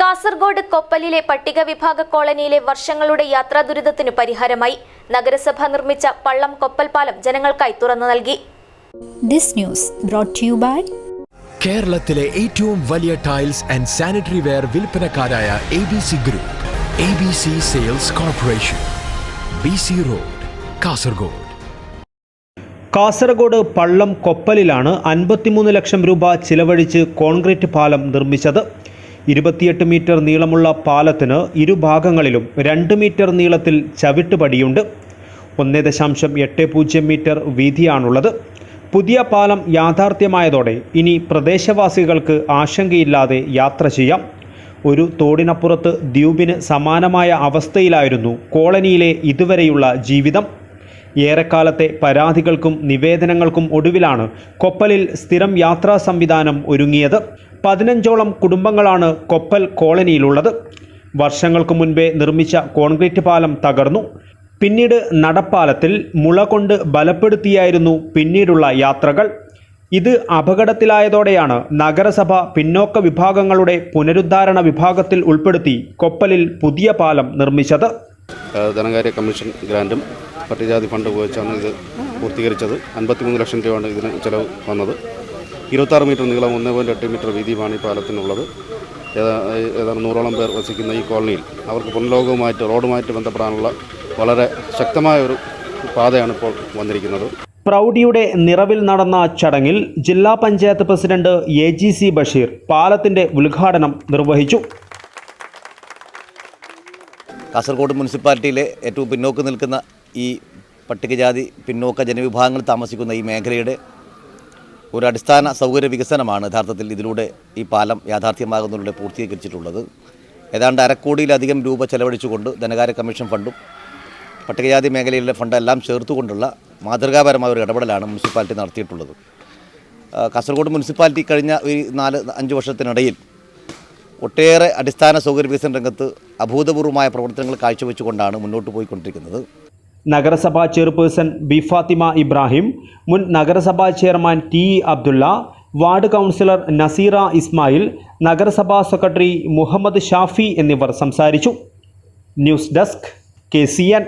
കാസർഗോഡ് കൊപ്പലിലെ പട്ടിക വിഭാഗ കോളനിയിലെ വർഷങ്ങളുടെ യാത്രാ ദുരിതത്തിനു പരിഹാരമായി നഗരസഭ നിർമ്മിച്ച പള്ളം കൊപ്പൽ പാലം ജനങ്ങൾക്കായി തുറന്നു നൽകി. This news brought to by കേരളത്തിലെ ഏറ്റവും വലിയ tiles and sanitary ware വിൽപ്പനക്കാരായ A B C group A B C sales corporation B C road Kasaragod. Kasaragod Pallam കൊപ്പലിലാണ് അൻപത്തിമൂന്ന് ലക്ഷം രൂപ ചിലവഴിച്ച് കോൺക്രീറ്റ് പാലം നിർമ്മിച്ചത്. ഇരുപത്തിയെട്ട് മീറ്റർ നീളമുള്ള പാലത്തിന് ഇരുഭാഗങ്ങളിലും രണ്ട് മീറ്റർ നീളത്തിൽ ചവിട്ടുപടിയുണ്ട്. ഒന്ന് ദശാംശം എട്ട് പൂജ്യം മീറ്റർ വീതിയാണുള്ളത്. പുതിയ പാലം യാഥാർത്ഥ്യമായതോടെ ഇനി പ്രദേശവാസികൾക്ക് ആശങ്കയില്ലാതെ യാത്ര ചെയ്യാം. ഒരു തോടിനപ്പുറത്ത് ദ്വീപിന് സമാനമായ അവസ്ഥയിലായിരുന്നു കോളനിയിലെ ഇതുവരെയുള്ള ജീവിതം. ഏറെക്കാലത്തെ പരാതികൾക്കും നിവേദനങ്ങൾക്കും ഒടുവിലാണ് കൊപ്പലിൽ സ്ഥിരം യാത്രാ സംവിധാനം ഒരുങ്ങിയത്. പതിനഞ്ചോളം കുടുംബങ്ങളാണ് കൊപ്പൽ കോളനിയിലുള്ളത്. വർഷങ്ങൾക്ക് മുൻപേ നിർമ്മിച്ച കോൺക്രീറ്റ് പാലം തകർന്നു. പിന്നീട് നടപ്പാലത്തിൽ മുള കൊണ്ട് ബലപ്പെടുത്തിയായിരുന്നു പിന്നീടുള്ള യാത്രകൾ. ഇത് അപകടത്തിലായതോടെയാണ് നഗരസഭ പിന്നോക്ക വിഭാഗങ്ങളുടെ പുനരുദ്ധാരണ വിഭാഗത്തിൽ ഉൾപ്പെടുത്തി കൊപ്പലിൽ പുതിയ പാലം നിർമ്മിച്ചത്. ധനകാര്യ കമ്മീഷൻ ഗ്രാന്റും പട്ടികജാതി ഫണ്ട് ഉപയോഗിച്ചാണ് ഇത് പൂർത്തീകരിച്ചത്. അൻപത്തിമൂന്ന് ലക്ഷം രൂപയാണ് ഇതിന് ചിലവ് വന്നത്. ഇരുപത്താറ് മീറ്റർ നീളം ഒന്ന് പോയിന്റ് എട്ട് മീറ്റർ വീതിയുമാണ് ഈ പാലത്തിനുള്ളത്. ഏതാ- ഏതാണ്ട് നൂറോളം പേർ വസിക്കുന്ന ഈ കോളനിയിൽ. അവർക്ക് പുനലോകവുമായിട്ട് റോഡുമായിട്ട് ബന്ധപ്പെടാനുള്ള വളരെ ശക്തമായ ഒരു പാതയാണ് ഇപ്പോൾ വന്നിരിക്കുന്നത്. പ്രൗഢിയുടെ നിറവിൽ നടന്ന ചടങ്ങിൽ ജില്ലാ panchayat president A G C Basheer പാലത്തിന്റെ ഉദ്ഘാടനം നിർവഹിച്ചു. കാസർഗോഡ് മുനിസിപ്പാലിറ്റിയിലെ ഏറ്റവും പിന്നോക്കം നിൽക്കുന്ന ഈ പട്ടികജാതി പിന്നോക്ക ജനവിഭാഗങ്ങൾ താമസിക്കുന്ന ഈ മേഖലയുടെ ഒരു അടിസ്ഥാന സൗകര്യ വികസനമാണ് യഥാർത്ഥത്തിൽ ഇതിലൂടെ ഈ പാലം യാഥാർത്ഥ്യമാകുന്നതിലൂടെ പൂർത്തീകരിച്ചിട്ടുള്ളത്. ഏതാണ്ട് അരക്കോടിയിലധികം രൂപ ചെലവഴിച്ചുകൊണ്ട് ധനകാര്യ കമ്മീഷൻ ഫണ്ടും പട്ടികജാതി മേഖലയിലെ ഫണ്ടെല്ലാം ചേർത്തുകൊണ്ടുള്ള മാതൃകാപരമായ ഒരു ഇടപെടലാണ് മുനിസിപ്പാലിറ്റി നടത്തിയിട്ടുള്ളത്. കാസർഗോഡ് മുനിസിപ്പാലിറ്റി കഴിഞ്ഞ ഒരു നാല് അഞ്ച് വർഷത്തിനിടയിൽ ഒട്ടേറെ അടിസ്ഥാന സൗകര്യ വികസന രംഗത്ത് അഭൂതപൂർവമായ പ്രവർത്തനങ്ങൾ കാഴ്ചവെച്ചുകൊണ്ടാണ് മുന്നോട്ട് പോയിക്കൊണ്ടിരിക്കുന്നത്. നഗരസഭാ ചെയർപേഴ്സൺ ബി ഫാത്തിമ ഇബ്രാഹിം മുൻ നഗരസഭാ chairman T E Abdulla ward councillor Naseera Ismail നഗരസഭാ സെക്രട്ടറി മുഹമ്മദ് ഷാഫി എന്നിവർ സംസാരിച്ചു. News desk K C N.